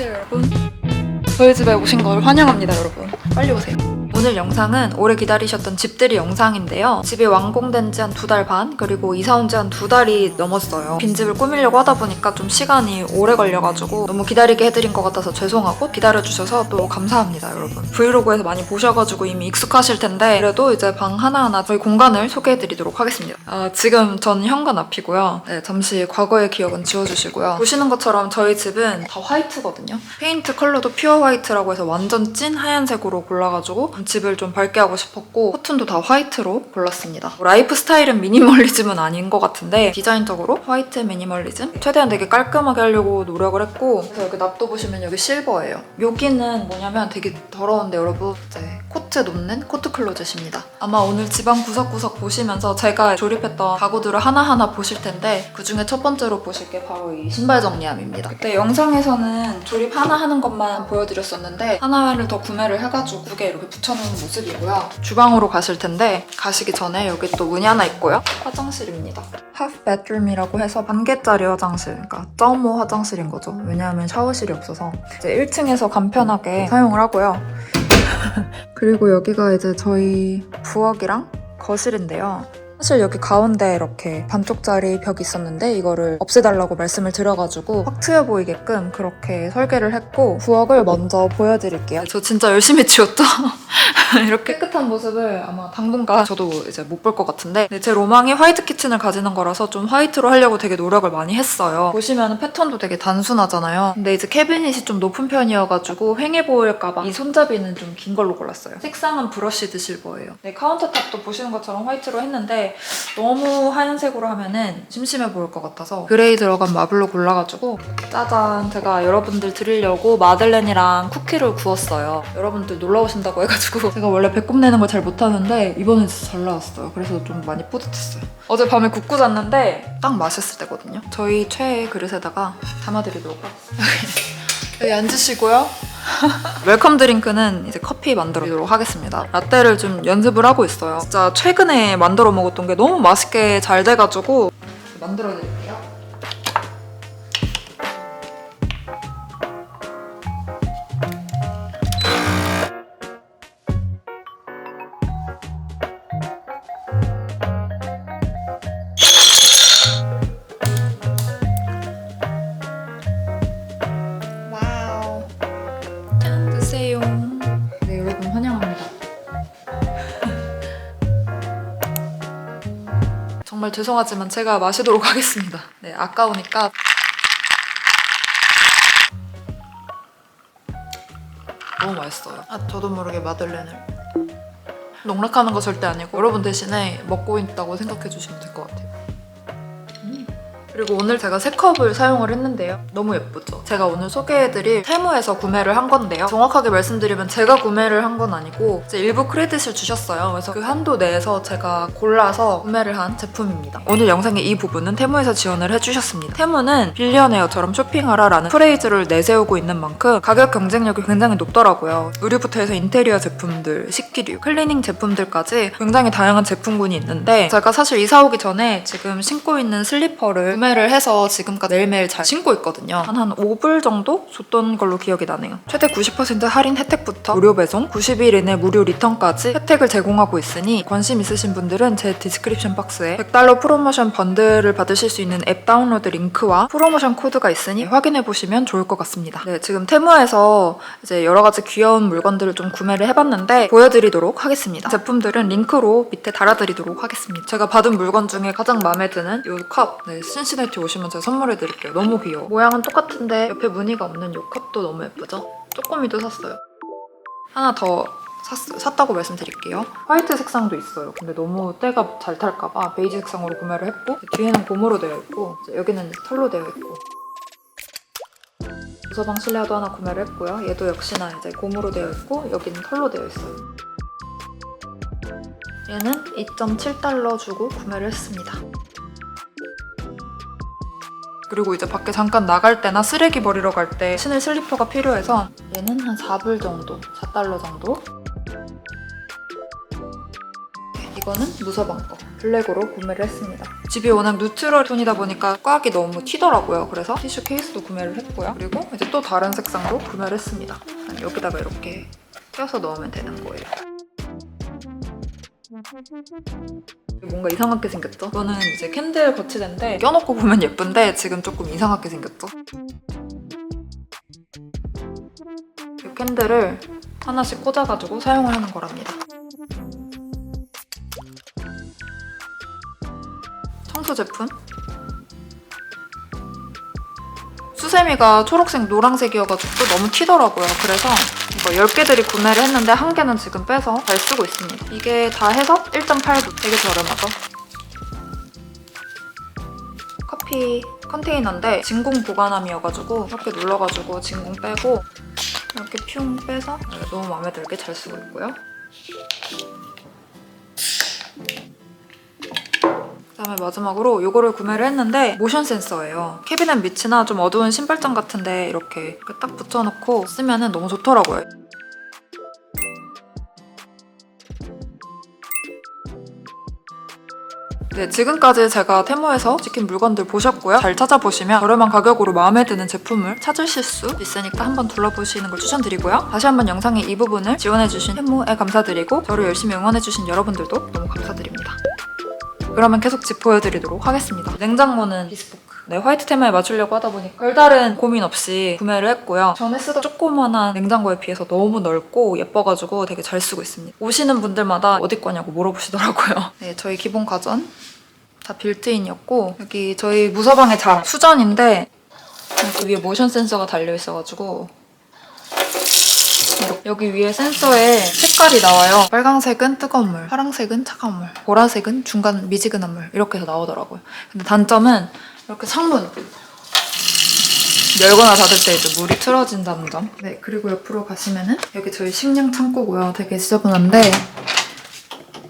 안녕하세요 여러분. 저희 집에 오신 걸 환영합니다 여러분. 빨리 오세요 오늘 영상은 오래 기다리셨던 집들이 영상인데요. 집이 완공된 지 한 두 달 반 그리고 이사 온 지 한 두 달이 넘었어요. 빈집을 꾸미려고 하다 보니까 좀 시간이 오래 걸려가지고 너무 기다리게 해드린 것 같아서 죄송하고 기다려주셔서 또 감사합니다 여러분. 브이로그에서 많이 보셔가지고 이미 익숙하실 텐데 그래도 이제 방 하나하나 저희 공간을 소개해드리도록 하겠습니다. 아, 지금 전 현관 앞이고요. 네, 잠시 과거의 기억은 지워주시고요. 보시는 것처럼 저희 집은 다 화이트거든요. 페인트 컬러도 퓨어 화이트라고 해서 완전 찐 하얀색으로 골라가지고 집을 좀 밝게 하고 싶었고 커튼도 다 화이트로 골랐습니다. 라이프 스타일은 미니멀리즘은 아닌 것 같은데 디자인적으로 화이트 미니멀리즘? 최대한 되게 깔끔하게 하려고 노력을 했고 그래서 여기 납도 보시면 여기 실버예요. 여기는 뭐냐면 되게 더러운데 여러분. 이제 코트 놓는 코트 클로zet입니다. 아마 오늘 집안 구석구석 보시면서 제가 조립했던 가구들을 하나하나 보실 텐데 그 중에 첫 번째로 보실 게 바로 이 신발 정리함입니다. 그때 영상에서는 조립 하나 하는 것만 보여드렸었는데 하나를 더 구매를 해가지고 두 개 이렇게 붙여놓은 모습이고요. 주방으로 가실 텐데 가시기 전에 여기 또 문이 하나 있고요. 화장실입니다. half bedroom이라고 해서 반 개짜리 화장실 그러니까 0.5 화장실인 거죠. 왜냐하면 샤워실이 없어서. 이제 1층에서 간편하게 사용을 하고요. 그리고 여기가 이제 저희 부엌이랑 거실인데요. 사실 여기 가운데 이렇게 반쪽짜리 벽이 있었는데 이거를 없애달라고 말씀을 드려가지고 확 트여 보이게끔 그렇게 설계를 했고 부엌을 먼저 보여드릴게요. 저 진짜 열심히 치웠죠? 이렇게 깨끗한 모습을 아마 당분간 저도 이제 못 볼 것 같은데 근데 제 로망이 화이트 키친을 가지는 거라서 좀 화이트로 하려고 되게 노력을 많이 했어요. 보시면 패턴도 되게 단순하잖아요. 근데 이제 캐비닛이 좀 높은 편이어가지고 휑해 보일까봐 이 손잡이는 좀 긴 걸로 골랐어요. 색상은 브러쉬드 실버예요. 네, 카운터탑도 보시는 것처럼 화이트로 했는데 너무 하얀색으로 하면은 심심해 보일 것 같아서 그레이 들어간 마블로 골라가지고 짜잔 제가 여러분들 드리려고 마들렌이랑 쿠키를 구웠어요. 여러분들 놀러 오신다고 해가지고 제가 원래 배꼽 내는 걸 잘 못하는데 이번엔 진짜 잘 나왔어요. 그래서 좀 많이 뿌듯했어요. 어제 밤에 굽고 잤는데 딱 맛있을 때거든요. 저희 최애 그릇에다가 담아드리도록 하겠습니다. 여기 앉으시고요. 웰컴 드링크는 이제 커피 만들도록 하겠습니다. 라떼를 좀 연습을 하고 있어요. 진짜 최근에 만들어 먹었던 게 너무 맛있게 잘 돼가지고 만들어 드릴게요. 죄송하지만 제가 마시도록 하겠습니다. 네, 아까우니까. 너무 맛있어요. 아, 저도 모르게 마들렌을. 농락하는 거 절대 아니고 여러분 대신에 먹고 있다고 생각해 주시면 될 것 같아요. 그리고 오늘 제가 세 컵을 사용을 했는데요. 너무 예쁘죠? 제가 오늘 소개해드릴 테무에서 구매를 한 건데요. 정확하게 말씀드리면 제가 구매를 한 건 아니고 이제 일부 크레딧을 주셨어요. 그래서 그 한도 내에서 제가 골라서 구매를 한 제품입니다. 오늘 영상의 이 부분은 테무에서 지원을 해주셨습니다. 테무는 빌리언에어처럼 쇼핑하라 라는 프레이즈를 내세우고 있는 만큼 가격 경쟁력이 굉장히 높더라고요. 의류부터 해서 인테리어 제품들, 식기류, 클리닝 제품들까지 굉장히 다양한 제품군이 있는데 제가 사실 이사 오기 전에 지금 신고 있는 슬리퍼를 구매 를 해서 지금까지 매일매일 잘 신고 있거든요. 한, 한 5불 정도 줬던 걸로 기억이 나네요. 최대 90% 할인 혜택부터 무료 배송, 90일 이내 무료 리턴까지 혜택을 제공하고 있으니 관심 있으신 분들은 제 디스크립션 박스에 100달러 프로모션 번들을 받으실 수 있는 앱 다운로드 링크와 프로모션 코드가 있으니 확인해 보시면 좋을 것 같습니다. 네, 지금 테무에서 이제 여러 가지 귀여운 물건들을 좀 구매를 해봤는데 보여드리도록 하겠습니다. 제품들은 링크로 밑에 달아드리도록 하겠습니다. 제가 받은 물건 중에 가장 마음에 드는 이 컵, 네, 신 시내티 오시면 제가 선물해드릴게요. 너무 귀여워. 모양은 똑같은데 옆에 무늬가 없는 이 컵도 너무 예쁘죠? 쪼꼬미도 샀어요. 하나 더 샀, 샀다고 말씀드릴게요. 화이트 색상도 있어요. 근데 너무 때가 잘 탈까봐 베이지 색상으로 구매를 했고 뒤에는 고무로 되어 있고 여기는 털로 되어 있고 부서방 실내화도 하나 구매를 했고요. 얘도 역시나 이제 고무로 되어 있고 여기는 털로 되어 있어요. 얘는 2.7달러 주고 구매를 했습니다. 그리고 이제 밖에 잠깐 나갈 때나 쓰레기 버리러 갈 때 신을 슬리퍼가 필요해서 얘는 한 4불 정도, 4달러 정도. 네, 이거 이거는 무서방 거 블랙으로 구매를 했습니다. 집이 워낙 뉴트럴 톤이다 보니까 꽉이 너무 튀더라고요. 그래서 티슈 케이스도 구매를 했고요. 그리고 이제 또 다른 색상도 구매를 했습니다. 여기다가 이렇게 껴서 넣으면 되는 거예요. 뭔가 이상하게 생겼죠? 이거는 이제 캔들 거치대인데 껴놓고 보면 예쁜데 지금 조금 이상하게 생겼죠? 이 캔들을 하나씩 꽂아가지고 사용을 하는 거랍니다. 청소 제품 수세미가 초록색 노란색이어가지고 또 너무 튀더라고요. 그래서 이거 10개들이 구매를 했는데 한 개는 지금 빼서 잘 쓰고 있습니다. 이게 다 해서 1.8도 되게 저렴하죠. 커피 컨테이너인데 진공 보관함이어가지고 이렇게 눌러가지고 진공 빼고 이렇게 퓨 빼서 너무 마음에 들게 잘 쓰고 있고요. 그다음에 마지막으로 이거를 구매를 했는데 모션 센서예요. 캐비넷 밑이나 좀 어두운 신발장 같은데 이렇게, 딱 붙여놓고 쓰면은 너무 좋더라고요. 네, 지금까지 제가 테무에서 시킨 물건들 보셨고요. 잘 찾아보시면 저렴한 가격으로 마음에 드는 제품을 찾으실 수 있으니까 한번 둘러보시는 걸 추천드리고요. 다시 한번 영상의 이 부분을 지원해주신 테무에 감사드리고 저를 열심히 응원해주신 여러분들도 너무 감사드립니다. 그러면 계속 집 보여드리도록 하겠습니다. 냉장고는 비스포크. 네, 화이트 테마에 맞추려고 하다 보니까 별다른 고민 없이 구매를 했고요. 전에 쓰던 조그만한 냉장고에 비해서 너무 넓고 예뻐가지고 되게 잘 쓰고 있습니다. 오시는 분들마다 어디 거냐고 물어보시더라고요. 네, 저희 기본 가전 다 빌트인이었고 여기 저희 무서방의 자랑 수전인데 여기 위에 모션 센서가 달려 있어가지고 이렇게 여기 위에 센서에 색깔이 나와요. 빨강색은 뜨거운 물, 파랑색은 차가운 물, 보라색은 중간 미지근한 물 이렇게 해서 나오더라고요. 근데 단점은 이렇게 창문 열거나 닫을 때 이제 물이 틀어진다는 점. 네, 그리고 옆으로 가시면은 여기 저희 식량 창고고요. 되게 지저분한데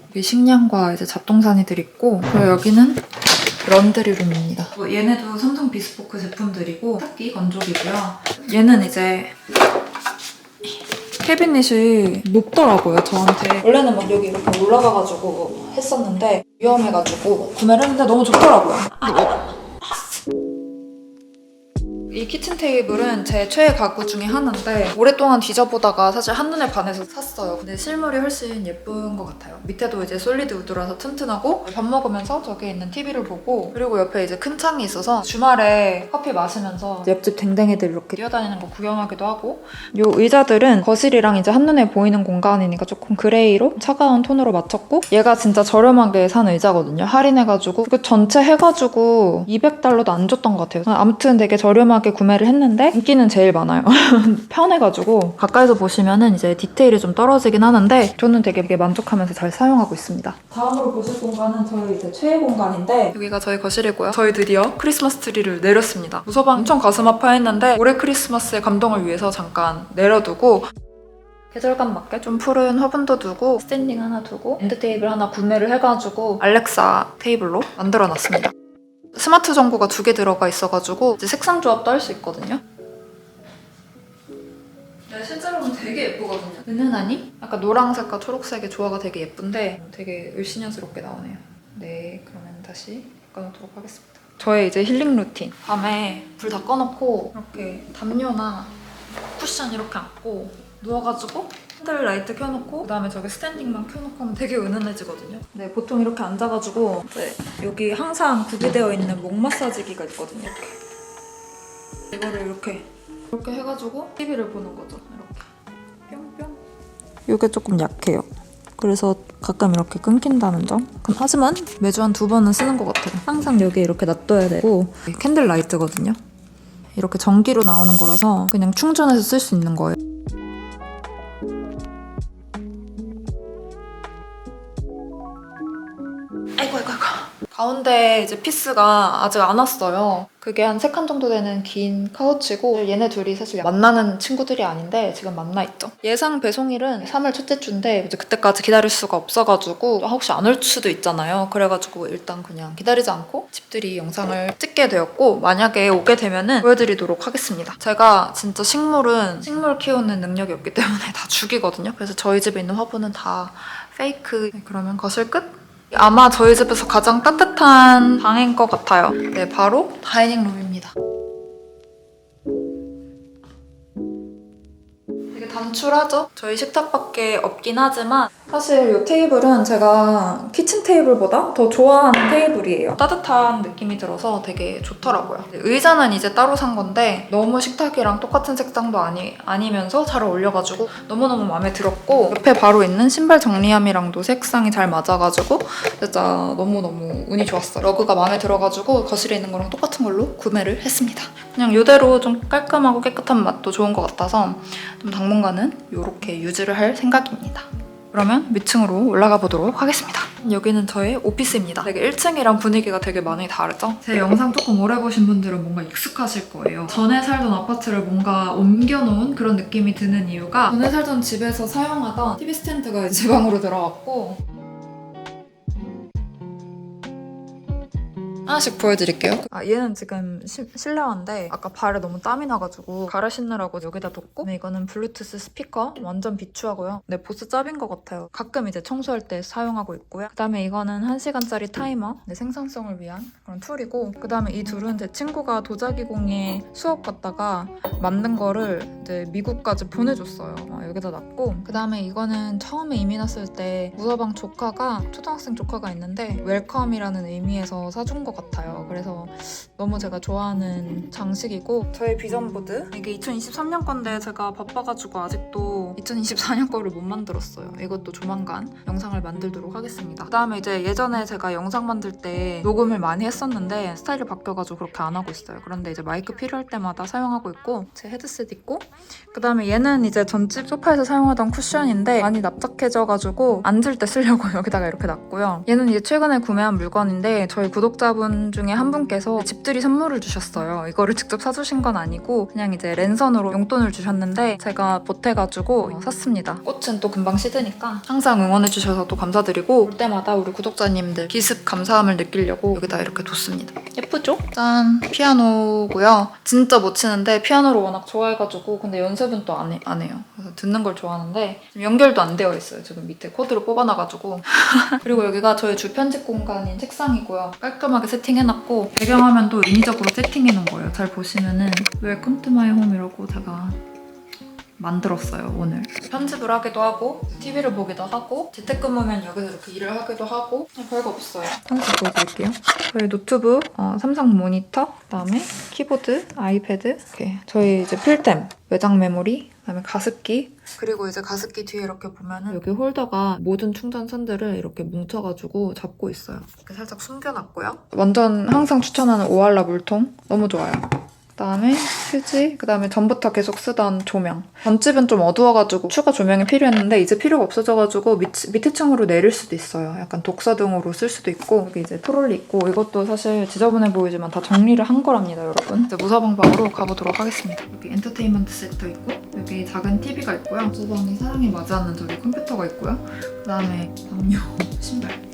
여기 식량과 이제 잡동사니들 있고 그리고 여기는 런드리룸입니다. 뭐 얘네도 삼성 비스포크 제품들이고 탁기 건조기고요. 얘는 이제 캐비닛이 높더라고요, 저한테. 원래는 막 여기 이렇게 올라가가지고 했었는데 위험해가지고 구매를 했는데 너무 좋더라고요. 이 키친 테이블은 제 최애 가구 중에 하나인데 오랫동안 뒤져보다가 사실 한눈에 반해서 샀어요. 근데 실물이 훨씬 예쁜 것 같아요. 밑에도 이제 솔리드 우드라서 튼튼하고 밥 먹으면서 저기 있는 TV를 보고 그리고 옆에 이제 큰 창이 있어서 주말에 커피 마시면서 옆집 댕댕이들 이렇게 뛰어다니는 거 구경하기도 하고 이 의자들은 거실이랑 이제 한눈에 보이는 공간이니까 조금 그레이로 차가운 톤으로 맞췄고 얘가 진짜 저렴하게 산 의자거든요. 할인해가지고 그 전체 해가지고 200달러도 안 줬던 것 같아요. 아무튼 되게 저렴하게 구매를 했는데 인기는 제일 많아요. 편해가지고 가까이서 보시면은 이제 디테일이 좀 떨어지긴 하는데 저는 되게 되게 만족하면서 잘 사용하고 있습니다. 다음으로 보실 공간은 저희 이제 최애 공간인데 여기가 저희 거실이고요. 저희 드디어 크리스마스 트리를 내렸습니다. 무서방 엄청 가슴 아파했는데 올해 크리스마스의 감동을 위해서 잠깐 내려두고 계절감 맞게 좀 푸른 화분도 두고 스탠딩 하나 두고 엔드 테이블 하나 구매를 해가지고 알렉사 테이블로 만들어놨습니다. 스마트 전구가 두 개 들어가 있어가지고 이제 색상 조합도 할 수 있거든요. 네, 실제로는 되게 예쁘거든요. 은은하니? 약간 노란색과 초록색의 조화가 되게 예쁜데 되게 을씨년스럽게 나오네요. 네, 그러면 다시 바꿔놓도록 하겠습니다. 저의 이제 힐링 루틴. 밤에 불 다 꺼놓고 이렇게 담요나 쿠션 이렇게 안고 누워가지고 핸들 라이트 켜놓고 그다음에 저기 스탠딩만 켜놓고 하면 되게 은은해지거든요. 네, 보통 이렇게 앉아가지고 네, 여기 항상 구비되어 있는 목 마사지기가 있거든요. 이렇게 이거를 이렇게 이렇게 해가지고 TV를 보는 거죠. 이렇게 뿅뿅. 이게 조금 약해요. 그래서 가끔 이렇게 끊긴다는 점. 하지만 매주 한 두 번은 쓰는 것 같아요. 항상 여기 이렇게 놔둬야 되고 캔들 라이트거든요. 이렇게 전기로 나오는 거라서 그냥 충전해서 쓸 수 있는 거예요. 가운데 이제 피스가 아직 안 왔어요. 그게 한 세 칸 정도 되는 긴 카우치고 얘네 둘이 사실 만나는 친구들이 아닌데 지금 만나 있죠. 예상 배송일은 3월 첫째 주인데 이제 그때까지 기다릴 수가 없어가지고 혹시 안 올 수도 있잖아요. 그래가지고 일단 그냥 기다리지 않고 집들이 영상을 찍게 되었고 만약에 오게 되면은 보여드리도록 하겠습니다. 제가 진짜 식물은 식물 키우는 능력이 없기 때문에 다 죽이거든요. 그래서 저희 집에 있는 화분은 다 페이크. 네, 그러면 거실 끝 아마 저희 집에서 가장 따뜻한 방인 것 같아요. 네, 바로 다이닝 룸입니다. 단출하죠? 저희 식탁밖에 없긴 하지만 사실 이 테이블은 제가 키친 테이블보다 더 좋아하는 테이블이에요. 따뜻한 느낌이 들어서 되게 좋더라고요. 의자는 이제 따로 산 건데 너무 식탁이랑 똑같은 색상도 아니, 아니면서 잘 어울려가지고 너무너무 마음에 들었고 옆에 바로 있는 신발 정리함이랑도 색상이 잘 맞아가지고 진짜 너무너무 운이 좋았어요. 러그가 마음에 들어가지고 거실에 있는 거랑 똑같은 걸로 구매를 했습니다. 그냥 이대로 좀 깔끔하고 깨끗한 맛도 좋은 것 같아서 좀 당분간 은 이렇게 유지를 할 생각입니다. 그러면 위층으로 올라가 보도록 하겠습니다. 여기는 저의 오피스입니다. 되게 1층이랑 분위기가 되게 많이 다르죠? 제 영상 조금 오래 보신 분들은 뭔가 익숙하실 거예요. 전에 살던 아파트를 뭔가 옮겨놓은 그런 느낌이 드는 이유가 전에 살던 집에서 사용하던 TV 스탠드가 제 방으로 들어왔고 하나씩 보여드릴게요. 아 얘는 지금 시- 실내화인데 아까 발에 너무 땀이 나가지고 갈아 신느라고 여기다 뒀고 이거는 블루투스 스피커 완전 비추하고요. 네 보스 짭인 것 같아요. 가끔 이제 청소할 때 사용하고 있고요. 그다음에 이거는 1시간짜리 타이머 네, 생산성을 위한 그런 툴이고 그다음에 이 둘은 제 친구가 도자기공예 수업 갔다가 만든 거를 이제 미국까지 보내줬어요. 아, 여기다 놨고 그다음에 이거는 처음에 이민 왔을 때 무서방 조카가 초등학생 조카가 있는데 웰컴이라는 의미에서 사준 것 같아요. 그래서 너무 제가 좋아하는 장식이고 저의 비전보드 이게 2023년 건데 제가 바빠가지고 아직도 2024년 거를 못 만들었어요. 이것도 조만간 영상을 만들도록 하겠습니다. 그다음에 이제 예전에 제가 영상 만들 때 녹음을 많이 했었는데 스타일이 바뀌어가지고 그렇게 안 하고 있어요. 그런데 이제 마이크 필요할 때마다 사용하고 있고 제 헤드셋 있고 그다음에 얘는 이제 전집 소파에서 사용하던 쿠션인데 많이 납작해져가지고 앉을 때 쓰려고 여기다가 이렇게 놨고요. 얘는 이제 최근에 구매한 물건인데 저희 구독자분 중에 한 분께서 집들이 선물을 주셨어요. 이거를 직접 사주신 건 아니고 그냥 이제 랜선으로 용돈을 주셨는데 제가 보태가지고 샀습니다. 꽃은 또 금방 시드니까 항상 응원해주셔서 또 감사드리고 올 때마다 우리 구독자님들 기습 감사함을 느끼려고 여기다 이렇게 뒀습니다. 예쁘죠? 짠! 피아노고요. 진짜 못 치는데 피아노를 워낙 좋아해가지고 근데 연습은 또 안 안 해요. 그래서 듣는 걸 좋아하는데 연결도 안 되어 있어요. 지금 밑에 코드를 뽑아놔가지고 그리고 여기가 저의 주 편집 공간인 책상이고요. 깔끔하게 세팅해놨고 배경화면도 인위적으로 세팅해놓은 거예요. 잘 보시면은 웰컴 투 마이 홈이라고 제가 만들었어요 오늘. 편집을 하기도 하고 TV를 보기도 하고 재택근무면 여기서 이렇게 일을 하기도 하고 그냥 별거 없어요. 하나씩 보여드릴게요. 저희 노트북, 어, 삼성 모니터 그다음에 키보드, 아이패드 이렇게 저희 이제 필템 외장 메모리 그다음에 가습기 그리고 이제 가습기 뒤에 이렇게 보면은 여기 홀더가 모든 충전선들을 이렇게 뭉쳐가지고 잡고 있어요 이렇게 살짝 숨겨놨고요 완전 항상 추천하는 오알라 물통 너무 좋아요 그다음에 휴지, 그다음에 전부터 계속 쓰던 조명. 전집은 좀 어두워가지고 추가 조명이 필요했는데 이제 필요가 없어져가지고 밑, 밑에 층으로 내릴 수도 있어요. 약간 독서등으로 쓸 수도 있고 여기 이제 트롤리 있고 이것도 사실 지저분해 보이지만 다 정리를 한 거랍니다, 여러분. 이제 무사방방으로 가보도록 하겠습니다. 여기 엔터테인먼트 세트 있고 여기 작은 TV가 있고요. 무사방이 사랑에 맞이하는 저기 컴퓨터가 있고요. 그 다음에 담요, 신발.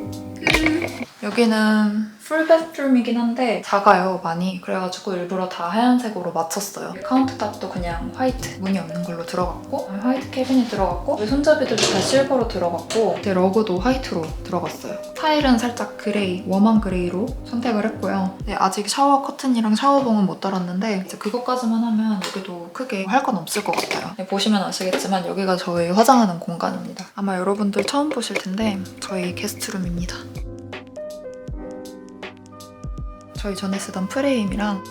끝. 여기는 풀 베드룸이긴 한데 작아요 많이. 그래가지고 일부러 다 하얀색으로 맞췄어요. 카운터탑도 그냥 화이트 무늬 없는 걸로 들어갔고 화이트 캐빈이 들어갔고 여기 손잡이들도 다 실버로 들어갔고 제 러그도 화이트로 들어갔어요. 타일은 살짝 그레이 웜한 그레이로 선택을 했고요. 네, 아직 샤워 커튼이랑 샤워봉은 못 달았는데 이제 그것까지만 하면 여기도 크게 할 건 없을 것 같아요. 네, 보시면 아시겠지만 여기가 저희 화장하는 공간입니다. 아마 여러분들 처음 보실 텐데 저희 게스트룸입니다 저희 전에 쓰던 프레임이랑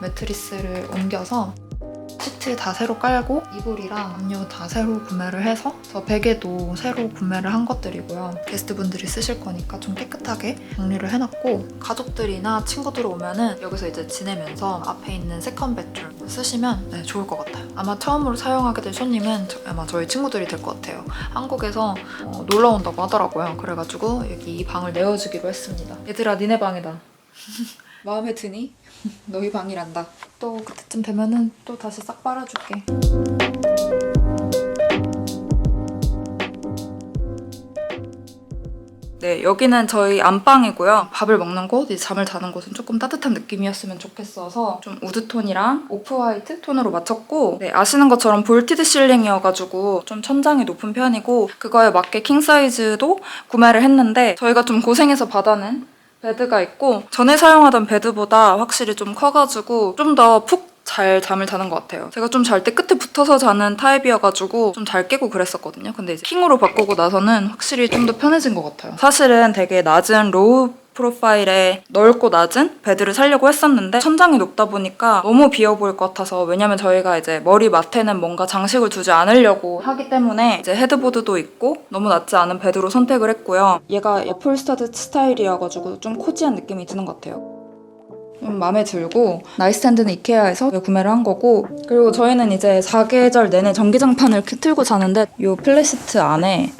매트리스를 옮겨서 시트 다 새로 깔고 이불이랑 담요 다 새로 구매를 해서 저 베개도 새로 구매를 한 것들이고요. 게스트분들이 쓰실 거니까 좀 깨끗하게 정리를 해놨고 가족들이나 친구들 오면은 여기서 이제 지내면서 앞에 있는 세컨 베드룸 쓰시면 네, 좋을 것 같아요. 아마 처음으로 사용하게 될 손님은 저- 아마 저희 친구들이 될 것 같아요. 한국에서 어, 놀러 온다고 하더라고요. 그래가지고 여기 이 방을 내어주기로 했습니다. 얘들아 니네 방이다. 마음에 드니? 너희 방이란다. 또 그때쯤 되면은 또 다시 싹 빨아줄게. 네, 여기는 저희 안방이고요. 밥을 먹는 곳, 잠을 자는 곳은 조금 따뜻한 느낌이었으면 좋겠어서 좀 우드톤이랑 오프화이트 톤으로 맞췄고 네, 아시는 것처럼 볼티드 실링이어가지고 좀 천장이 높은 편이고 그거에 맞게 킹 사이즈도 구매를 했는데 저희가 좀 고생해서 받아낸 베드가 있고 전에 사용하던 베드보다 확실히 좀 커가지고 좀 더 푹 잘 잠을 자는 것 같아요. 제가 좀 잘 때 끝에 붙어서 자는 타입이어가지고 좀 잘 깨고 그랬었거든요. 근데 이제 킹으로 바꾸고 나서는 확실히 좀 더 편해진 것 같아요. 사실은 되게 낮은 로우 프로파일에 넓고 낮은 베드를 살려고 했었는데 천장이 높다 보니까 너무 비어 보일 것 같아서 왜냐면 저희가 이제 머리 맡에는 뭔가 장식을 두지 않으려고 하기 때문에 이제 헤드보드도 있고 너무 낮지 않은 베드로 선택을 했고요. 얘가 애플 스타드 스타일이어가지고 좀 코지한 느낌이 드는 것 같아요. 좀 마음에 들고 나이스탠드는 이케아에서 구매를 한 거고 그리고 저희는 이제 사계절 내내 전기장판을 켜- 틀고 자는데 요 플래시트 안에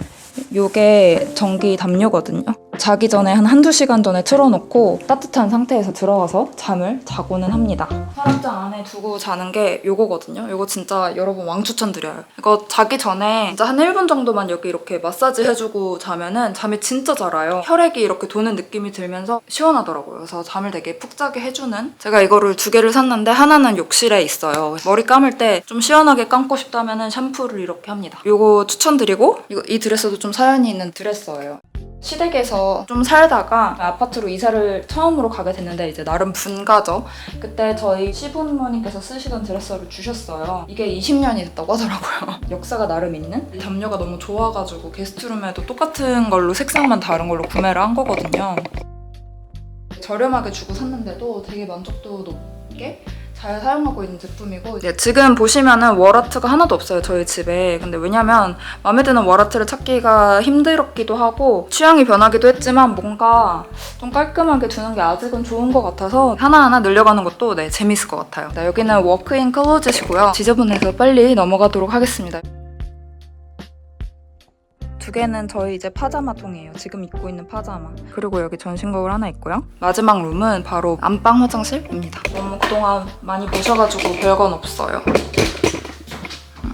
요게 전기 담요거든요. 자기 전에 한 한두 시간 전에 틀어놓고 따뜻한 상태에서 들어가서 잠을 자고는 합니다. 서랍장 안에 두고 자는 게 요거거든요. 요거 진짜 여러분 왕 추천드려요. 이거 자기 전에 진짜 한 1분 정도만 여기 이렇게 마사지 해주고 자면은 잠이 진짜 잘 와요. 혈액이 이렇게 도는 느낌이 들면서 시원하더라고요. 그래서 잠을 되게 푹 자게 해주는 제가 이거를 두 개를 샀는데 하나는 욕실에 있어요. 머리 감을 때 좀 시원하게 감고 싶다면은 샴푸를 이렇게 합니다. 요거 추천드리고 이거 이 드레스도 좀 사연이 있는 드레스예요. 시댁에서 좀 살다가 아파트로 이사를 처음으로 가게 됐는데 이제 나름 분가죠. 그때 저희 시부모님께서 쓰시던 드레스를 주셨어요. 이게 20년이 됐다고 하더라고요. 역사가 나름 있는 이 담요가 너무 좋아가지고 게스트룸에도 똑같은 걸로 색상만 다른 걸로 구매를 한 거거든요. 저렴하게 주고 샀는데도 되게 만족도 높게 잘 사용하고 있는 제품이고 네, 지금 보시면은 월아트가 하나도 없어요 저희 집에. 근데 왜냐면 마음에 드는 월아트를 찾기가 힘들었기도 하고 취향이 변하기도 했지만 뭔가 좀 깔끔하게 두는 게 아직은 좋은 것 같아서 하나하나 늘려가는 것도 네 재밌을 것 같아요. 네, 여기는 워크인 클로젯이고요. 지저분해서 빨리 넘어가도록 하겠습니다 두 개는 저희 이제 파자마 통이에요. 지금 입고 있는 파자마. 그리고 여기 전신 거울 하나 있고요. 마지막 룸은 바로 안방 화장실입니다. 너무 그동안 많이 보셔가지고 별건 없어요.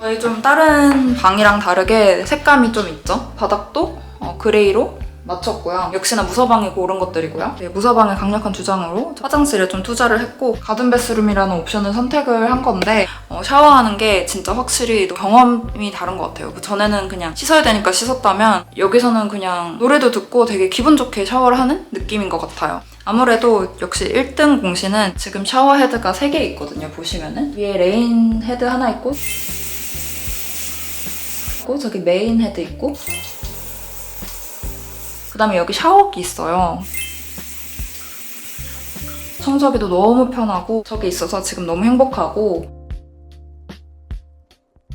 저희 좀 다른 방이랑 다르게 색감이 좀 있죠? 바닥도 어, 그레이로 맞췄고요. 역시나 무서방이 고른 것들이고요. 네, 무서방의 강력한 주장으로 화장실에 좀 투자를 했고 가든 베스룸이라는 옵션을 선택을 한 건데 어, 샤워하는 게 진짜 확실히 경험이 다른 것 같아요. 그 전에는 그냥 씻어야 되니까 씻었다면 여기서는 그냥 노래도 듣고 되게 기분 좋게 샤워를 하는 느낌인 것 같아요. 아무래도 역시 1등 공시는 지금 샤워 헤드가 3개 있거든요. 보시면은 위에 레인 헤드 하나 있고 저기 메인 헤드 있고 그 다음에 여기 샤워기 있어요. 청소하기도 너무 편하고 저기 있어서 지금 너무 행복하고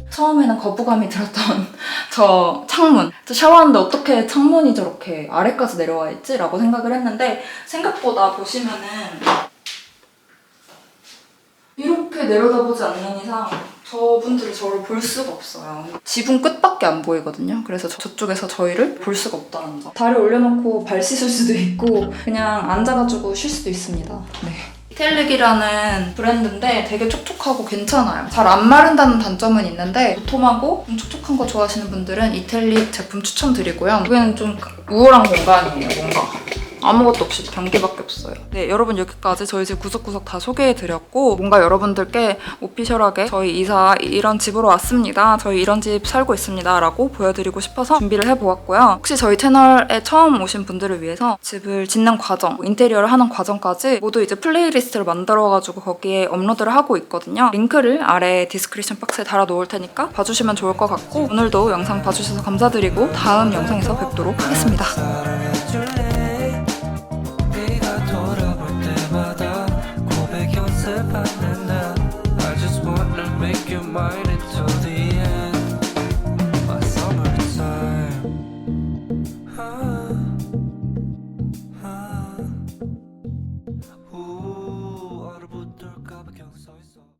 처음에는 거부감이 들었던 저 창문 저 샤워하는데 어떻게 창문이 저렇게 아래까지 내려와 있지? 라고 생각을 했는데 생각보다 보시면은 이렇게 내려다보지 않는 이상 저분들이 저를 볼 수가 없어요. 지붕 끝밖에 안 보이거든요. 그래서 저- 저쪽에서 저희를 볼 수가 없다는 점. 다리 올려놓고 발 씻을 수도 있고 그냥 앉아가지고 쉴 수도 있습니다. 네. 이텔릭이라는 브랜드인데 되게 촉촉하고 괜찮아요. 잘 안 마른다는 단점은 있는데 도톰하고 좀 촉촉한 거 좋아하시는 분들은 이텔릭 제품 추천드리고요. 여기는 좀 우울한 공간이에요, 뭔가. 아무것도 없이 변기밖에 없어요. 네, 여러분 여기까지 저희 집 구석구석 다 소개해드렸고 뭔가 여러분들께 오피셜하게 저희 이사 이런 집으로 왔습니다. 저희 이런 집 살고 있습니다. 라고 보여드리고 싶어서 준비를 해보았고요. 혹시 저희 채널에 처음 오신 분들을 위해서 집을 짓는 과정, 인테리어를 하는 과정까지 모두 이제 플레이리스트를 만들어가지고 거기에 업로드를 하고 있거든요. 링크를 아래 디스크리プ션 박스에 달아 놓을 테니까 봐주시면 좋을 것 같고 오늘도 영상 봐주셔서 감사드리고 다음 영상에서 뵙도록 하겠습니다.